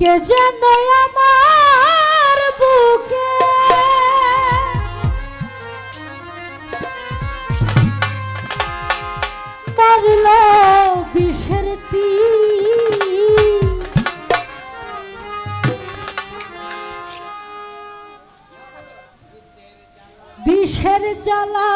কে যেন আমার বুকে? মারল বিষের বিষের জ্বালায়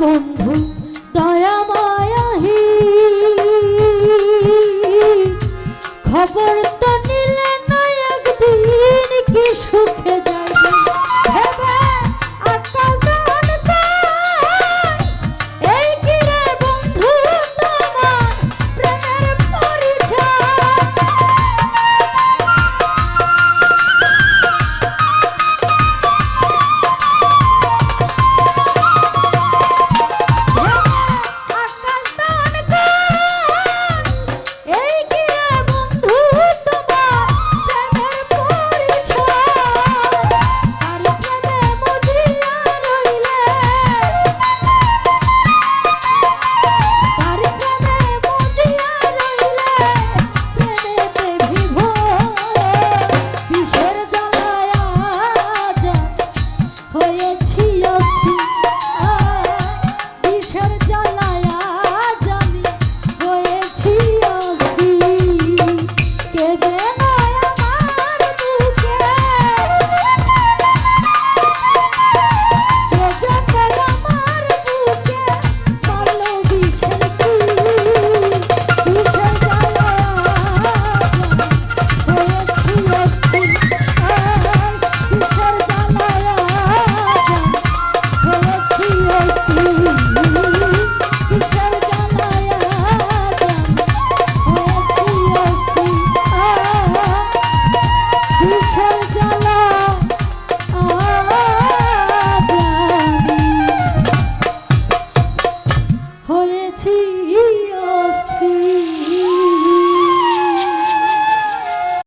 বন্ধু।